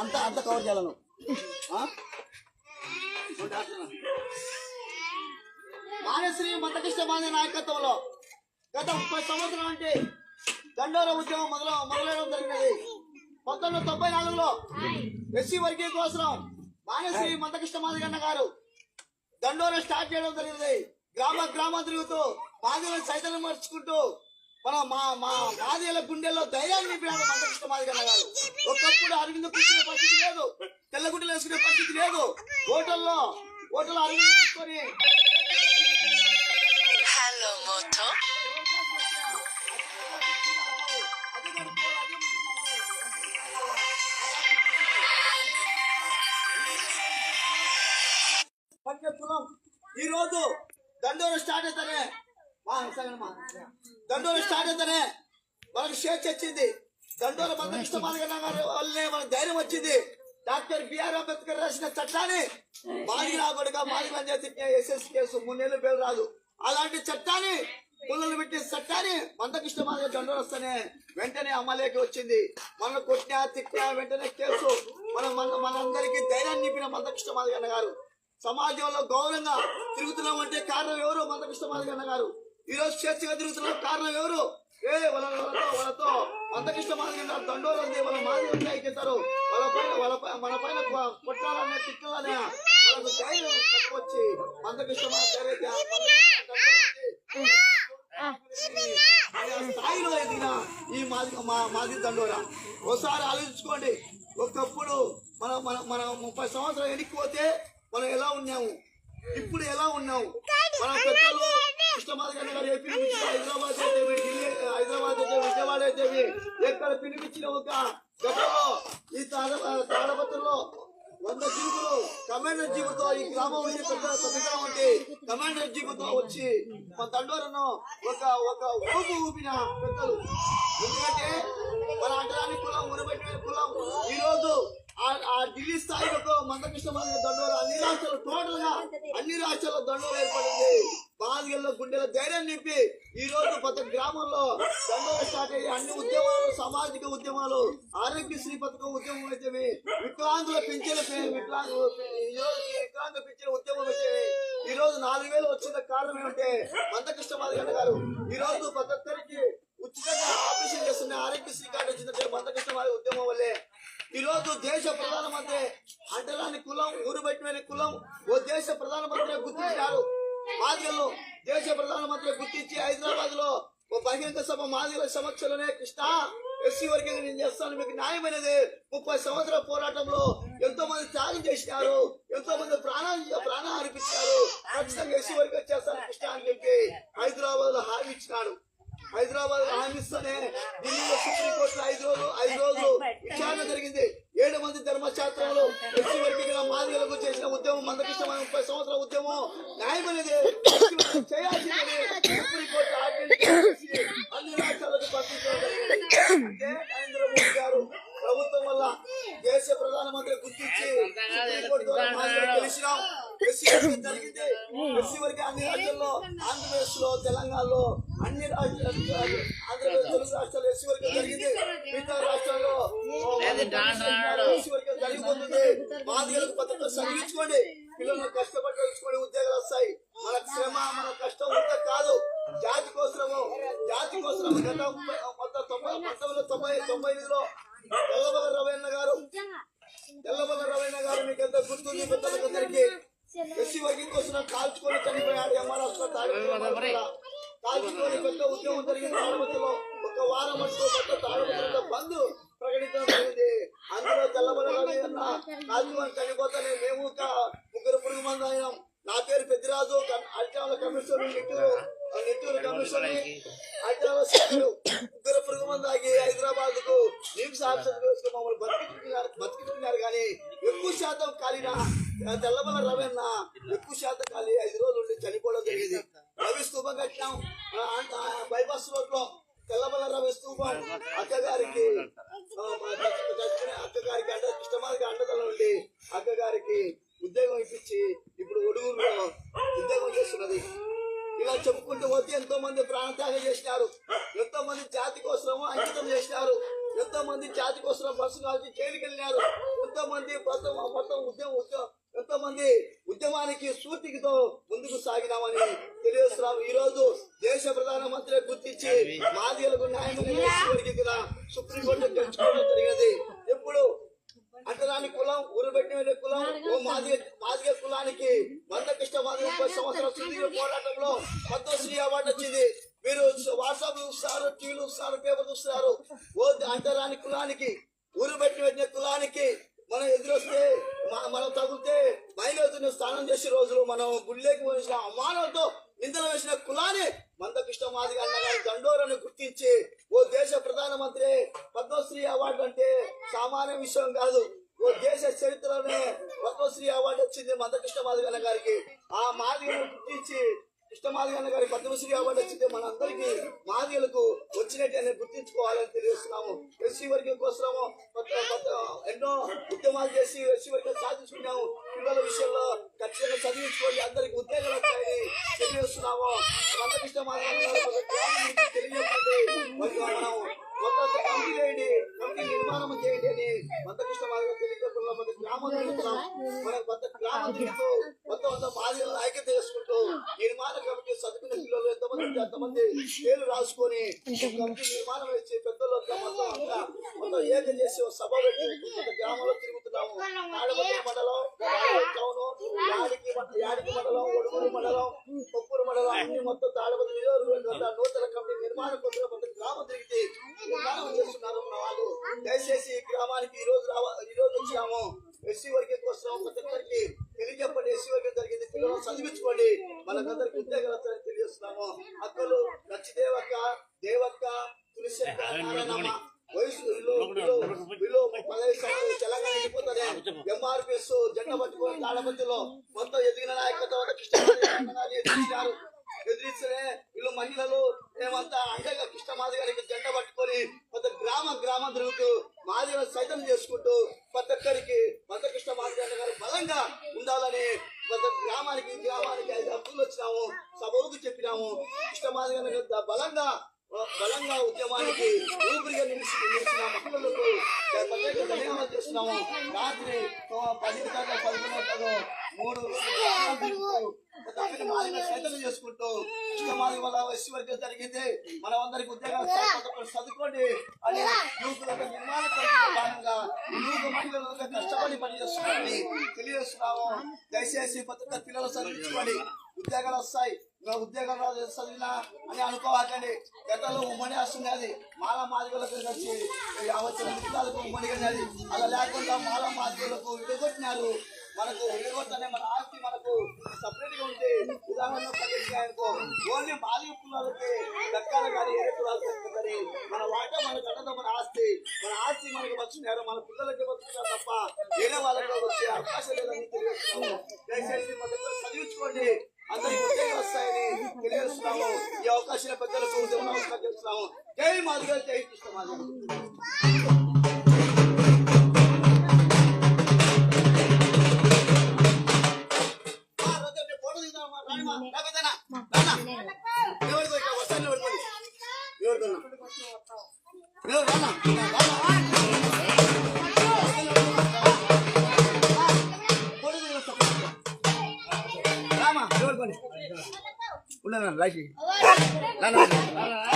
అంత అంత కవర్ చేయాలను. మానశ్రీ మందకృష్ణ మాది నాయకత్వంలో గత ముప్పై సంవత్సరాల నుండి దండోర ఉద్యమం మొదలు మొదలైన జరిగినది. పంతొమ్మిది వందల తొంభై నాలుగులో ఎస్సీ వర్గీయ కోసం మానశ్రీ మందకృష్ణ మాదిగన్న గారు దండోర స్టార్ట్ చేయడం జరిగింది. గ్రామ గ్రామం తిరుగుతూ మాదిగలను చైతన్యం మర్చుకుంటూ మన మా మా మాదిగల గుండెల్లో ధైర్యాన్ని నింపినాడు మందకృష్ణ మాదిగన్న గారు ఒకప్పుడు అరవింద కూర్చునే పరిస్థితి లేదు తెల్లగుడ్డలు వేసుకునే పరిస్థితి లేదు హోటల్లో హోటల్ అరవింద Moto. పట్టిన కులం ఈ రోజు దండోర స్టార్ట్ అయితేనే మా సగం మా. దండోర స్టార్ట్ అయితేనే మనకు స్వేచ్ఛ వచ్చింది దండోర మందకృష్ణ మాదిగన్న గారి వల్లనే మనకు ధైర్యం వచ్చింది. డాక్టర్ బిఆర్ అంబేద్కర్ రాసిన చట్టాన్ని మాది రాబడిగా మాది పంచాయతీ ఎస్ఎస్ కేసు మూడేళ్ళు పేరు రాదు. అలాంటి చట్టాన్ని పుల్లలు పెట్టి చట్టాన్ని మందకృష్ణ మాదిగ దండోర వస్తేనే వెంటనే అమలేకి వచ్చింది. మన కొట్టినా తిట్టినా వెంటనే కేసు. మన మన మనందరికీ ధైర్యాన్ని నింపిన మందకృష్ణ మాదిగన్న గారు సమాజంలో గౌరవంగా తిరుగుతున్నామంటే కారణం ఎవరు? మందకృష్ణ మాదిగన్న గారు ఈ రోజు స్వేచ్ఛగా తిరుగుతున్నాం కారణం ఎవరు? ఏ వాళ్ళ వాళ్ళతో వాళ్ళతో మందకృష్ణ మాదిగన్న దండోలు ఉంది వాళ్ళ మాదిగ ఎక్కిస్తారు వాళ్ళ పైన వాళ్ళ మన పైన కొట్టాలనే తిట్టాలనే వాళ్ళకు ధైర్యం వచ్చి మాదిగ ఆయా స్థాయిలో ఎదిగిన ఈ మాది మా మాది దండోరా. ఒకసారి ఆలోచించుకోండి. ఒకప్పుడు మన మన మన ముప్పై సంవత్సరాలు వెనక్కి పోతే మనం ఎలా ఉన్నాము? ఇప్పుడు ఎలా ఉన్నాము? మన పెద్దలు కృష్ణమాది గారి గారు హైదరాబాద్ అయితేవి ఢిల్లీ హైదరాబాద్ అయితే విజయవాడ అయితేవి ఎక్కడ పిలిపించిన ఒక గతంలో ఈ తాడ తాడపత్రంలో వంద జీవులు కమాండర్ జీవుతో ఈ గ్రామం ఉండి పెద్ద పెద్దగా ఉంటే కమాండర్ జీవుతో వచ్చి మా తండ్రులను ఒక ఒక ఊపు ఊపిన పెద్దలు ఎందుకంటే మన అంటరాని కులం ఉరబెట్టిన కులం ఈ ఆ- ఆ ఢిల్లీ స్థాయిలో మందకృష్ణ మాదిగ దండోలు అన్ని రాష్ట్రాలు టోటల్గా అన్ని రాష్ట్రాల్లో దండోలు ఏర్పడింది. బాధికల్లో గుండెల ధైర్యం నింపి ఈ రోజు ప్రతి గ్రామంలో స్టార్ట్ అయ్యి అన్ని ఉద్యమాలు సామాజిక ఉద్యమాలు ఆరోగ్యశ్రీ పథకం ఉద్యమం అయితే వికలాంగుల పెంచిన వికలాంగులు ఈ రోజు పెంచిన ఉద్యమం అయితే ఈ రోజు నాలుగు వేలు వచ్చిన కారణం ఏమంటే మంత మాదిగ గారు ఈ రోజు ప్రతి ఒక్కరికి ఉచితంగా ఆపరేషన్ చేస్తున్న ఆరోగ్యశ్రీ కార్డు వచ్చిందంటే మంత మాదిగ ఉద్యమం వల్లే ఈ రోజు దేశ ప్రధానమంత్రి అంటరాని కులం ఊరు పెట్టిన కులం ఓ దేశ ప్రధానమంత్రి గుర్తించారు మాదిగలు దేశ ప్రధానమంత్రి గుర్తించి హైదరాబాద్లో ఓ బహిరంగ సభ మాదిగల సమక్షంలోనే కృష్ణ ఎస్సీ వర్గం నేను చేస్తాను మీకు న్యాయమైనది. ముప్పై సంవత్సరాల పోరాటంలో ఎంతో మంది త్యాగం చేసినారు ఎంతో మంది ప్రాణాలు ప్రాణం అర్పించారు ఖచ్చితంగా ఎస్సీ వర్గం చేస్తాను కృష్ణ అని చెప్పి హైదరాబాద్లో హామీ ఇచ్చినాడు. హైదరాబాద్లో హామీస్తోనే ఢిల్లీలో సుప్రీంకోర్టులో ఐదు రోజులు ఐదు రోజులు విచారణ జరిగింది. ఏడు మంది ధర్మశాస్త్రంలో ఎస్సీ వర్గీయుల మాదిగలకు చేసిన ఉద్యమం మందకృష్ణ ముప్పై సంవత్సరాల ఉద్యమం అన్ని రాష్ట్రాలకు పంపించడం నరేంద్ర మోదీ గారు ప్రభుత్వం వల్ల దేశ ప్రధానమంత్రి గుర్తించి సుప్రీంకోర్టు ద్వారా మాదిగలకు జరిగింది ఎస్సీ వర్గం అన్ని రాష్ట్రాల్లో ఆంధ్రప్రదేశ్లో తెలంగాణలో అన్ని రాష్ట్రాలు ఆంధ్రప్రదేశ్ తెలుగు రాష్ట్రాలు ఎస్సీ వరకు జరిగింది మిగతా రాష్ట్రాల్లో ఎస్సీ వర్గం జరిగిపోతుంది. మాదిగలకు పత్రికలు చదివించుకోండి పిల్లలు కష్టం చదువుకోండి ఉద్యోగాలు వస్తాయి మన శ్రమ మన కష్టం ఉంటే కాదు జాతి కోసము గత మొత్తం తొంభై పంతొమ్మిది తొంభై తొంభై ఎనిమిదిలో తెల్లబల రవీణ గారు తెల్లబల రవీణ గారు మీకు ఎంత గుర్తుంది పెద్దలందరికీ ఎస్సీ వర్గం కోసం కాల్చుకొని చనిపోయాడు కాల్చుకొని పెద్ద ఉద్యమం ఒక వారం మటుకు మొత్తం తాడపత్రిలో బంద్ ప్రకటించడం జరిగింది. అందులో తెల్లబల రవి అన్న కాల్చుకొని చనిపోతానే మేము ముగ్గురు పురుగు మంది అయినాం నా పేరు పెద్దిరాజు అల్టాల కమిషనర్ నిట్టూరు నిట్టూరు కమిషనర్ అల్టాల సభ్యులు ముగ్గురు పురుగు మంది ఆగి హైదరాబాద్కు నిమ్స్ మమ్మల్ని కానీ ఎక్కువ శాతం ఖాళీనా తెల్లబల రవన్న ఎక్కువ శాతం ఖాళీ ఐదు రోజులు ఉండి చనిపోవడం జరిగింది. రవి స్తూపం కట్టినాం. బైపాస్ రోడ్లో తెల్లబల రవి స్తూపం అక్కగారికి అక్కగారికి అంట కృష్ణమాదికి అండదల ఉండి అక్కగారికి ఉద్యోగం ఇప్పించి ఇప్పుడు ఒడుగురులో ఉద్యోగం చేస్తున్నది. ఇలా చెప్పుకుంటూ పోతే ఎంతో మంది ప్రాణత్యాగం చేసినారు ఎంతో మంది జాతి కోసము ఎంతో మంది బస్సు కాల్చి జైలుకి వెళ్ళినారు? ఎంతో మంది మొత్తం మొత్తం ఉద్యమం ఉద్యమం ఎంతో మంది ఉద్యమానికి స్ఫూర్తితో ముందుకు సాగినామని తెలియజేస్తున్నాం. ఈ రోజు దేశ ప్రధానమంత్రి గుర్తించి మాదిగలకు న్యాయం కూడా సుప్రీంకోర్టు తెచ్చుకోవడం జరిగినది ఎప్పుడు? అంటరాని కులం ఊరు పెట్టిన కులం ఓ మాదిగ మాదిగ కులానికి వంద కృష్ణ మాదిగ సంవత్సరం సుదీర్ఘ పోరాటంలో పద్మశ్రీ అవార్డు వచ్చింది. మీరు వాట్సాప్ చూస్తారు టీవీ చూస్తారు పేపర్ చూస్తారు ఓ అంటరాని కులానికి ఊరు పెట్టిన కులానికి మనం ఎదురొస్తే మనం తగిలితే బయలుదేరుతున్న స్నానం చేసే రోజులు మనం గుళ్ళేకి పోసిన అమానంతో నిందలు వేసిన కులాన్ని మందకృష్ణ మాదిగ అన్నగారి దండోరని గుర్తించి ఓ దేశ ప్రధానమంత్రి పద్మశ్రీ అవార్డు అంటే సామాన్య విషయం కాదు ఓ దేశ చరిత్రలోనే పద్మశ్రీ అవార్డు వచ్చింది మందకృష్ణ మాదిగ అన్న గారికి ఆ మాదిగను గుర్తించి మాదిగన్న గారి పద్మశ్రీ అవార్డు వచ్చింది. మనందరికీ మాదిగలకు వచ్చినట్టు అని గుర్తించుకోవాలని తెలియజేస్తున్నాము. ఎస్సీ వర్గం కోసము ఎన్నో ఉద్యమాలు చేసి ఎస్సీ వర్గం సాధించుకున్నాము. పిల్లల విషయంలో ఖచ్చితంగా చదివించుకోండి. అందరికి ఉద్యోగాలు వచ్చాయని తెలియజేస్తున్నాము. మందకృష్ణ మాదిగ తెలియజేయండి. మనం కొత్త కమిటీ చేయండి కమిటీ నిర్మాణం చేయండి అని మందకృష్ణ మాదిగ తెలియజేస్తున్నాం మన గ్రామం మన కొత్త గ్రామం తిరుగుతూ కొత్త కొత్త బాధ్యతలను ఐక్యత చేసుకుంటూ నిర్మాణ కమిటీ చదువుకున్న పిల్లలు ఎంతమంది ఉంటే అంతమంది పేర్లు రాసుకొని ఒక కమిటీ నిర్మాణం వేసి పెద్దలు అంతా మొత్తం మొత్తం ఏకం చేసి సభ పెట్టి గ్రామంలో తిరుగుతున్నాము. తాడపల్లి మండలం టౌన్ యాడికి మండ- యాడికి మండలం ఒడుగురు మండలం కొప్పూరు మండలం అన్ని మొత్తం తాడపల్లి నూతన కమిటీ నిర్మాణం కోసం మొత్తం గ్రామం తిరిగితే నిర్మాణం చేస్తున్నారు వాళ్ళు. దయచేసి గ్రామానికి ఈ రోజు రావ ఈ రోజు వచ్చినాము. ఎస్సీ వర్గం కోసం ప్రతి ఒక్కరికి తెలియజెప్పండి. ఎస్సీ వర్గం జరిగింది. పిల్లలను చదివించుకోండి. మనకందరికి ఉద్యోగాలు తెలియజేస్తున్నాము. అక్కలు లచ్చిదేవక్క ఎంఆర్పిఎస్ జెండా పట్టుకొని తాడపత్రిలో మొత్తం ఎదిగిన నాయకత్వం ఎదిరించారు ఎదిరిస్తే వీళ్ళు మహిళలు మేమంతా అండగా కృష్ణమాది గారికి జెండా పట్టుకొని కొంత గ్రామ గ్రామం తిరుగుతూ మాదిగలను సైతం చేసుకుంటూ ప్రతి ఒక్కరికి మత కృష్ణ మాదిగ గారు బలంగా ఉండాలని ప్రతి గ్రామానికి గ్రామానికి ఐదు హక్కులు వచ్చినాము సభకు చెప్పినాము. కృష్ణ మాదిగ గారు బలంగా బలంగా ఉద్యమానికి ఊపిరిగా నిలిచి నిలిచిన మహిళలకు ప్రత్యేక ధన్యవాదాలు చేస్తున్నాము రాత్రి తో- పది గంటల పదకొండు మూడు గ్రామాలు చేసుకుంటూ ఇష్టమాది వల్ల ఎస్సీ వర్గం జరిగింది మనం అందరికి ఉద్యోగాలు చదువుకోండి అని యువకులకు నిర్మాణ కమిటీలో భాగంగా యువక కష్టపడి తెలియజేస్తున్నాము. దయచేసి ప్రతి పిల్లలు చదివించుకోండి. ఉద్యోగాలు వస్తాయి. ఇంకా రాదు, చదివినా అని అనుకోవాలండి గతంలో ఉమ్మడి వస్తుంది అది మాల మాదిగలకు వచ్చి యావత్ విధాలకు ఉమ్మడి అది. అలా లేకుండా మాల మాదిగలకు విడగొట్టినారు. మనకు విడగొట్టనే మన ఆస్తి మనకు సపరేట్గా ఉంటే ఉదాహరణ అనుకో ఓన్లీ మాదిగ కులాలకి దక్కాలి కానీ ఏ కులాలకు మన వాట మన కట్టడం మన ఆస్తి మన ఆస్తి మనకు వచ్చినారు. మన పిల్లలకి వచ్చినారు తప్ప వేరే వాళ్ళకి వచ్చే అవకాశం లేదని తెలియజేస్తున్నాము. దయచేసి మన దగ్గర చదివించుకోండి. అందరికి ఉద్యోగాలు వస్తాయని తెలియజేస్తున్నాము. ఈ అవకాశాల పెద్దలకు నమస్కారం చేస్తున్నాము జై మాదిగా జై కృష్ణ మాదిగ ఆ, రోజు రేపు ఫోటో না লাইছি না না